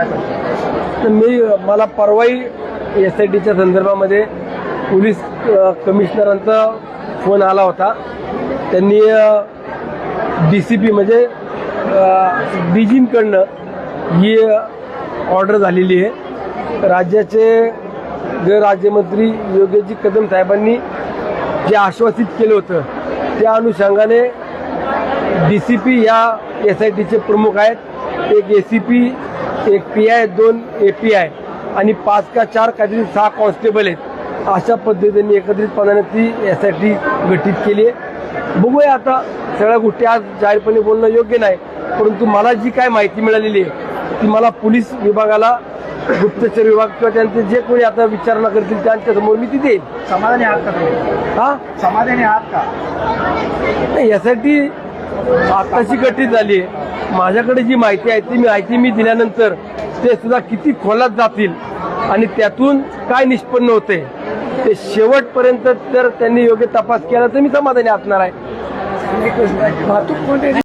तर मी मला परवाही S I टीच्या संदर्भामध्ये पोलीस कमिशनरांचा फोन आला होता. त्यांनी डी सी पी म्हणजे डीजींकडनं ही ऑर्डर झालेली आहे. राज्याचे गृहराज्यमंत्री योगेशजी कदम साहेबांनी जे आश्वासित केलं होतं त्या अनुषंगाने डी सी पी या एस आय टीचे प्रमुख आहेत. एक ए सी पी एक पी आय दोन ए पी आय आणि पाच का चार काहीतरी सहा कॉन्स्टेबल आहेत. अशा पद्धतीने एकत्रितपणाने ती एस आय टी गठीत केली आहे. बघूया आता सगळ्या गोष्टी आज जाहीरपणे बोलणं योग्य नाही परंतु मला जी काय माहिती मिळालेली आहे ती मला पोलीस विभागाला गुप्तचर विभाग किंवा त्यांचे जे कोणी आता विचारणा करतील त्यांच्यासमोर मी ती देईल समाधानी आहात का हा? समाधानी आहात का? यासाठी आत्ताशी गठीत झाली माझ्याकडे जी माहिती आहे ती माहिती मी दिल्यानंतर ते सुद्धा किती खोलात जातील आणि त्यातून काय निष्पन्न होते ते शेवटपर्यंत जर त्यांनी योग्य तपास केला तर मी समाधानी असणार आहे. वाहतूक